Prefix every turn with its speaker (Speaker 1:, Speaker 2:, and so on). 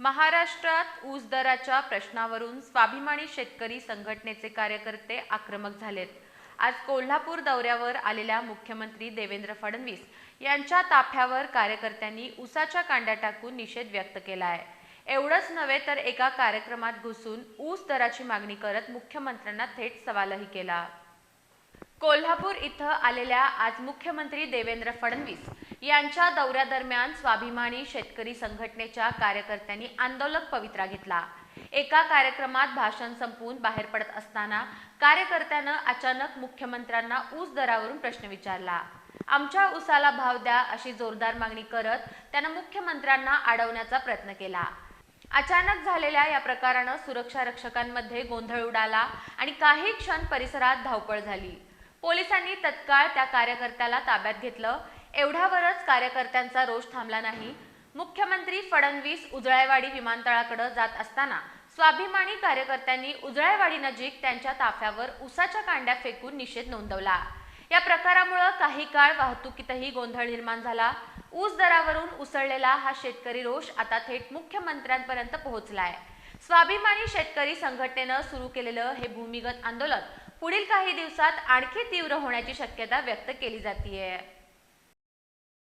Speaker 1: महाराष्ट्रात ऊस दराच्या प्रश्नावरून स्वाभिमानी शेतकरी संघटनेचे कार्यकर्ते आक्रमक झालेत. आज कोल्हापूर दौऱ्यावर आलेल्या मुख्यमंत्री देवेंद्र फडणवीस यांच्या ताफ्यावर कार्यकर्त्यांनी ऊसाच्या कांड्या टाकून निषेध व्यक्त केला आहे एवढंच नव्हे तर एका कार्यक्रमात घुसून ऊस दराची मागणी करत मुख्यमंत्र्यांना थेट सवालही केला. कोल्हापूर इथं आलेल्या आज मुख्यमंत्री देवेंद्र फडणवीस यांच्या दौऱ्यादरम्यान स्वाभिमानी शेतकरी संघटनेच्या कार्यकर्त्यांनी आंदोलक पवित्रा घेतला. एका कार्यक्रमात भाषण संपवून बाहेर पडत असताना कार्यकर्त्यानं अचानक मुख्यमंत्र्यांना ऊस दरावरून प्रश्न विचारला. आमच्या ऊसाला भाव द्या अशी जोरदार मागणी करत त्यानं मुख्यमंत्र्यांना अडवण्याचा प्रयत्न केला. अचानक झालेल्या या प्रकारानं सुरक्षा रक्षकांमध्ये गोंधळ उडाला आणि काही क्षण परिसरात धावपळ झाली. पोलिसांनी तत्काळ त्या कार्यकर्त्याला ताब्यात घेतलं. एवढ्यावरच कार्यकर्त्यांचा रोष थांबला नाही. मुख्यमंत्री फडणवीस उजळायवाडी विमानतळाकडे जात असताना स्वाभिमानी कार्यकर्त्यांनी उजळायवाडी नजीक त्यांच्या ताफ्यावर उसाच्या कांड्या फेकून निषेध नोंदवला. या प्रकारामुळे काही काळ वाहतुकीतही गोंधळ निर्माण झाला. ऊस दरावरून उसळलेला हा शेतकरी रोष आता थेट मुख्यमंत्र्यांपर्यंत पोहोचलाय. स्वाभिमानी शेतकरी संघटनेनं सुरू केलेलं हे भूमिगत आंदोलन पुढील काही दिवसात आणखी तीव्र होण्याची शक्यता व्यक्त केली जाते